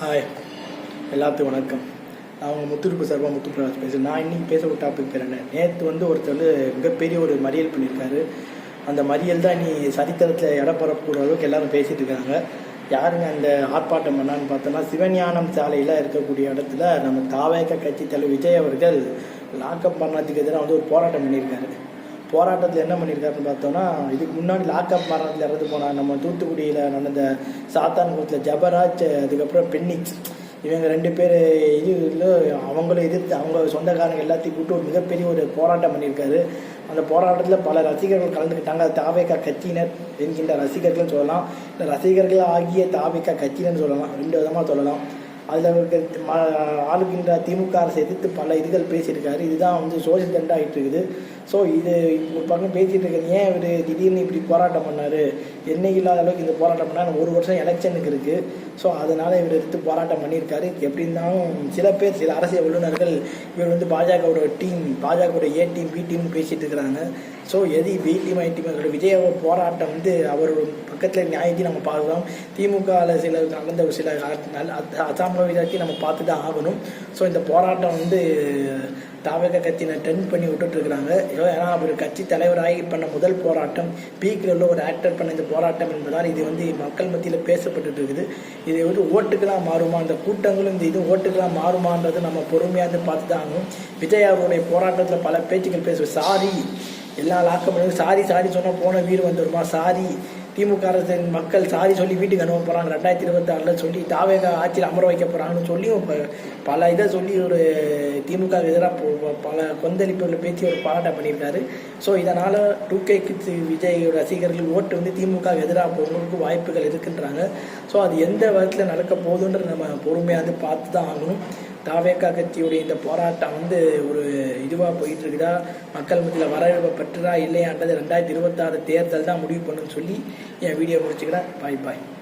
Hi எல்லாத்துக்கும் வணக்கம். நான் உங்கள் முத்துருப்பு சர்வா முத்துப்பிரகாஷ் பேசுகிறேன் நான் இன்றைக்கி பேச ஒரு டாபிக் பேர் என்ன? நேற்று வந்து ஒருத்தர் வந்து மிகப்பெரிய ஒரு மறியல் பண்ணியிருக்காரு. அந்த மறியல் தான் நீ சரித்திரத்தில் இடப்பரப்புற அளவுக்கு எல்லாரும் பேசிட்டு இருக்காங்க. யாருங்க அந்த ஆர்ப்பாட்டம் பண்ணான்னு பார்த்தோன்னா சிவஞானம் சாலையில் இருக்கக்கூடிய இடத்துல நம்ம தாவேக கட்சி தலைவர் விஜய் அவர்கள் லாக்அப் பண்ணதுக்கு எதிராக வந்து ஒரு போராட்டம் பண்ணியிருக்காரு. போராட்டத்தில் என்ன பண்ணியிருக்காருன்னு பார்த்தோன்னா இதுக்கு முன்னாடி லாக்அப் மரணத்தில் இறந்து போனால் நம்ம தூத்துக்குடியில் நடந்த சாத்தான்குளத்தில் ஜபராஜ் அதுக்கப்புறம் பென்னிக்ஸ் இவங்க ரெண்டு பேர் இது அவங்களும் எதிர்த்து அவங்க சொந்தக்காரங்க எல்லாத்தையும் கூப்பிட்டு ஒரு மிகப்பெரிய ஒரு போராட்டம் பண்ணியிருக்காரு அந்த போராட்டத்தில் பல ரசிகர்கள் கலந்துக்கிட்டாங்க. அது தாவேக்கா கட்சியினர் என்கின்ற ரசிகர்கள்னு சொல்லலாம். இல்லை ரசிகர்கள் ஆகிய தாவேக்கா கட்சியினர்னு சொல்லலாம். ரெண்டு விதமாக சொல்லலாம். அதில் அவருக்கு ம- ஆளுகின்ற திமுக அரசை எதிர்த்து பல இதுகள் பேசியிருக்காரு. இதுதான் வந்து சோசியல் டெண்ட் ஆகிட்டு இருக்குது. ஸோ இது ஒரு பக்கம் பேசிகிட்டு இருக்கிறது ஏன் இவர் திடீர்னு இப்படி போராட்டம் பண்ணார்? என்னைக்கு இல்லாத அளவுக்கு இந்த போராட்டம் பண்ணால் ஒரு வருஷம் எலெக்ஷனுக்கு இருக்குது ஸோ அதனால் இவர் எடுத்து போராட்டம் பண்ணியிருக்காரு. எப்படி இருந்தாலும் சில பேர் சில அரசியல் வல்லுநர்கள் இவர் வந்து பாஜகவோட டீம் பாஜகவோட ஏ டீம் பி டீம் பேசிகிட்டு இருக்கிறாங்க. ஸோ எது பி டீம் ஐ டீம் அதோட விஜய் போராட்டம் வந்து அவரோட பக்கத்தில் நியாயத்தையும் நம்ம பார்க்கலாம். திமுகவில் சில நடந்த ஒரு சில அசாம் நம்ம பார்த்து தான் ஆகணும். ஸோ இந்த போராட்டம் வந்து தாவக கட்சியினை டென் பண்ணி விட்டுட்டு ஏதோ ஏன்னா அவர் கட்சி தலைவராகி பண்ண முதல் போராட்டம் பீக்கில் உள்ள ஒரு ஆக்டர் பண்ண இந்த போராட்டம் என்பதால் இது வந்து மக்கள் மத்தியில் பேசப்பட்டுட்டு இருக்குது. இது வந்து ஓட்டுக்கெல்லாம் மாறுமா? இந்த கூட்டங்களும் இந்த இது ஓட்டுக்கெல்லாம் மாறுமான்றது நம்ம பொறுமையாக இருந்து பார்த்து தான் ஆகணும். விஜய் அவருடைய போராட்டத்தில் பல பேச்சுக்கள் பேசுவோம் சாரி எல்லா லாக்கம் சாரி சாரி சொன்னால் போன வீடு வந்துருமா? சாரி திமுக அரசின் மக்கள் சாரி சொல்லி வீட்டுக்கு அனுப்ப போகிறாங்க ரெண்டாயிரத்தி இருபத்தாறில் சொல்லி தாவேக ஆட்சியில் அமர வைக்க போகிறாங்கன்னு சொல்லி பல இதை சொல்லி ஒரு திமுக எதிராக பல கொந்தளிப்புகளை பேசி ஒரு பாராட்டம் பண்ணியிருக்காரு. ஸோ இதனால் டூ கே கிட்ஸ் விஜய் ரசிகர்கள் ஓட்டு வந்து திமுக எதிராக போகிறதுக்கு வாய்ப்புகள் இருக்குன்றாங்க. ஸோ அது எந்த விதத்தில் நடக்க போகுதுன்றது நம்ம பொறுமையாக வந்து பார்த்து தான் ஆகணும். தாவேக்கா கட்சியுடைய இந்த போராட்டம் வந்து ஒரு இதுவாக போயிட்டு இருக்குதா மக்கள் மத்தியில் வரவேற்பு பெற்றதா இல்லையான்றது ரெண்டாயிரத்தி இருபத்தாறு தேர்தல் தான் முடிவு பண்ணுன்னு சொல்லி என் வீடியோ முடிச்சுக்கிறேன். பாய் பாய்.